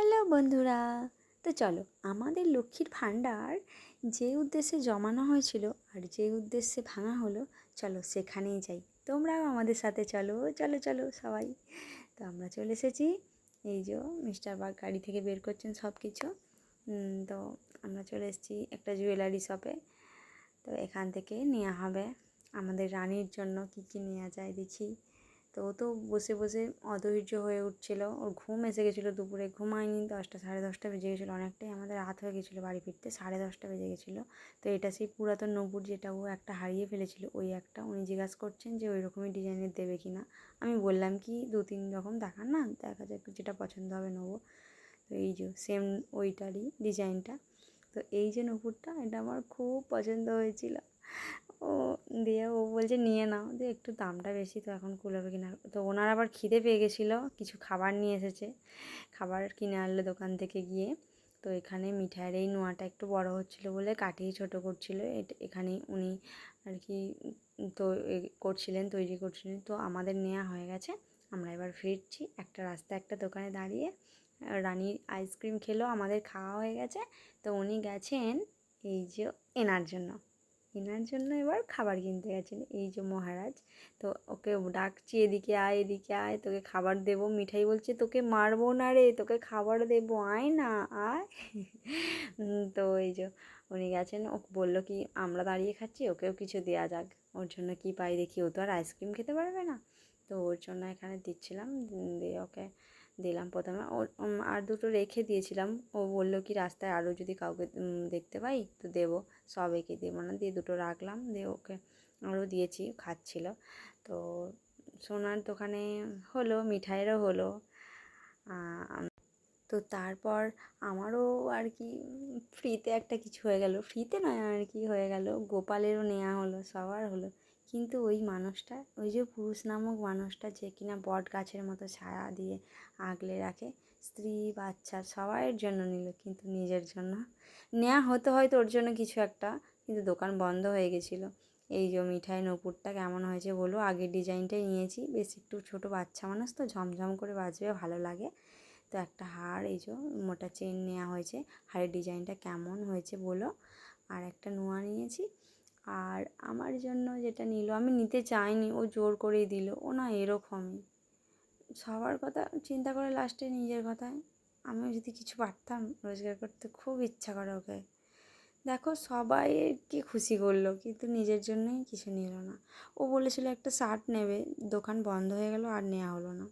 Hello বন্ধুরা। তো চলো, আমাদের লক্ষ্মীর ভাণ্ডার যে উদ্দেশ্যে জমানো হয়েছিল আর যে উদ্দেশ্যে ভাঙা হলো, চলো সেখানেই যাই। তোমরাও আমাদের সাথে চলো চলো চলো সবাই। তো আমরা চলে এসেছি। এই যে মিস্টার বাগ গাড়ি থেকে বের করছেন সব কিছু তো আমরা চলে এসেছি একটা জুয়েলারি শপে তো এখান থেকে নেওয়া হবে। আমাদের রানীর জন্য কী কী নেওয়া যায় দেখি। তো ও তো বসে বসে অধৈর্য হয়ে উঠছিল। ওর ঘুম এসে গেছিল দুপুরে, ঘুমায়নি। দশটা, সাড়ে দশটা বেজে গেছিল অনেকটাই। আমাদের রাত হয়ে গেছিল বাড়ি ফিরতে, সাড়ে দশটা বেজে গেছিল। তো এটা সেই পুরাতন নবুর যেটা ও একটা হারিয়ে ফেলেছিল, ওই একটা উনি জিজ্ঞাসা করছেন যে ওই রকমই ডিজাইনের দেবে কি না আমি বললাম কি, দু, তিন রকম দেখান না, দেখা যাক যেটা পছন্দ হবে নেব। তো এই যে সেম ওইটারই ডিজাইনটা তো এই যে নুপুরটা এটা আমার খুব পছন্দ হয়েছিল। ও দিয়ে ও বলছে, নিয়ে নাও। দিয়ে একটু দামটা বেশি তো এখন কুলাবে কিনা। তো ওনার আবার খিদে পেয়ে গেছিল, কিছু খাবার নিয়ে এসেছে। খাবার কিনে আনলো দোকান থেকে গিয়ে। তো এখানে মিঠাইয়ের এই নোয়াটা একটু বড় হচ্ছিল বলে কাটিয়ে ছোট করছিল। এখানে উনি আর কি তো করছিলেন, তৈরি করছিলেন। তো আমাদের নেওয়া হয়ে গেছে। আমরা এবার ফিরছি একটা রাস্তা একটা দোকানে দাঁড়িয়ে। রানীর আইসক্রিম খেলো, আমাদের খাওয়া হয়ে গেছে। তো উনি গেছেন এই যে এনার জন্য। এনার জন্য এবার খাবার কিনতে গেছেন, এই যে মহারাজ। তো ওকে ডাকছি, এদিকে আয় এদিকে আয়, তোকে খাবার দেবো। মিঠাই বলছে, তোকে মারবো না রে, তোকে খাবার দেবো, আয় না, আয়। তো এই যে উনি গেছেন, ও বলল কি, আমরা দাঁড়িয়ে খাচ্ছি, ওকেও কিছু দেওয়া যাক। ওর জন্য কি পাই দেখি, ও তো আর আইসক্রিম খেতে পারবে না। তো ওর জন্য এখানে দিচ্ছিলাম দিয়ে ওকে দিলাম প্রথমে। আর দুটো রেখে দিয়েছিলাম। ও বলল কি, রাস্তায় আরও যদি কাউকে দেখতে পাই তো দেবো, সবাইকে দেবো না। দিয়ে দুটো রাখলাম, দিয়ে ওকে আরও দিয়েছি, খাচ্ছিল। তো সোনার দোকানে হলো, মিঠাইয়েরও হলো। তো তারপর আমারও আর কি, ফ্রিতে একটা কিছু হয়ে গেল। ফ্রিতে নয়, আর কি হয়ে গেল। গোপালেরও নেওয়া হলো, সবার হলো। কিন্তু ওই মানুষটা, ওই যে পুরুষ নামক মানুষটা যে কিনা বট গাছের মতো ছায়া দিয়ে আগলে রাখে, স্ত্রী, বাচ্চা সবাইয়ের জন্য নিল কিন্তু নিজের জন্য। নেওয়া হতো হয়তো ওর জন্য কিছু একটা, কিন্তু দোকান বন্ধ হয়ে গেছিল। এই যে মিঠাই নূপুরটা কেমন হয়েছে বলো, আগের ডিজাইনটাই নিয়েছি। বেশ একটু ছোটো বাচ্চা মানুষ তো, ঝমঝম করে বাজবে, ভালো লাগে। তো একটা হার, এই যে মোটা চেন নেওয়া হয়েছে হারের ডিজাইনটা কেমন হয়েছে বলো। আর একটা নোয়া নিয়েছি। আর আমার জন্য যেটা নিল, আমি নিতে চাইনি, ও জোর করেই দিল। ও না এরকমই। সবার কথা চিন্তা করে লাস্টে নিজের কথায় আমিও যদি কিছু পারতাম, রোজগার করতে খুব ইচ্ছা করে ওকে। দেখো, সবাইকে খুশি করল, কিন্তু নিজের জন্যই কিছু নিল না। ও বলেছিল, একটা শার্ট নেবে। দোকান বন্ধ হয়ে গেল, আর নেওয়া হলো না।